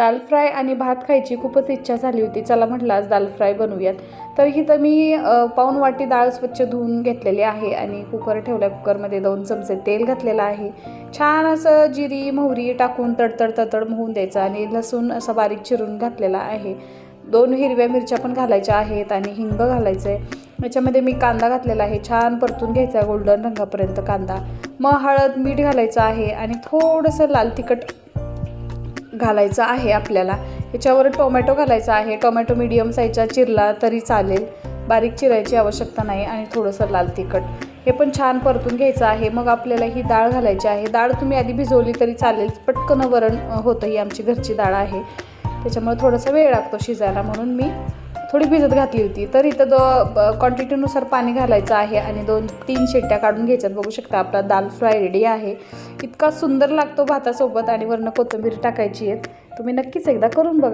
दाल fry आणि भात खायची खूपच इच्छा झाली होती. चला म्हटलं आज दाल फ्राय बनवूयात. तर इथं मी पाऊन वाटी डाळ स्वच्छ धुवून घेतलेली आहे आणि कुकर ठेवला कुकरमध्ये दोन चमचे तेल घातलेलं आहे. छान असं जिरी मोहरी टाकून तडतड तडतड मोहून द्यायचं आणि लसूण असं बारीक चिरून घातलेला आहे. दोन हिरव्या मिरच्या पण घालायच्या आहेत आणि हिंग घालायचं आहे याच्यामध्ये मी कांदा घातलेला आहे. छान परतून घ्यायचा आहे गोल्डन रंगापर्यंत कांदा. मग हळद मीठ घालायचं आहे आणि थोडंसं लाल तिखट घालायचं आहे आपल्याला. याच्यावर टोमॅटो घालायचा आहे. टोमॅटो मीडियम साईजचा चिरला तरी चालेल. बारीक चिरायची आवश्यकता नाही आणि थोडंसं लाल तिखट. हे पण छान परतून घ्यायचं आहे. मग आपल्याला ही डाळ घालायची आहे. डाळ तुम्ही आधी भिजवली तरी चालेल. पटकन वरण होतं ही आमची घरची डाळ आहे. त्याच्यामुळे थोडासा वेळ लागतो शिजायला म्हणून मी थोडी भिजत घातली होती. तर इथं दो क्वांटिटीनुसार पाणी घालायचं आहे आणि दोन तीन शेट्या काढून घ्यायच्यात. बघू शकता आपला दाल फ्राय रेडी आहे. इतका सुंदर लागतो भातासोबत आणि वरनं कोथिंबीर टाकायची आहे तुम्ही नक्कीच एकदा करून बघा.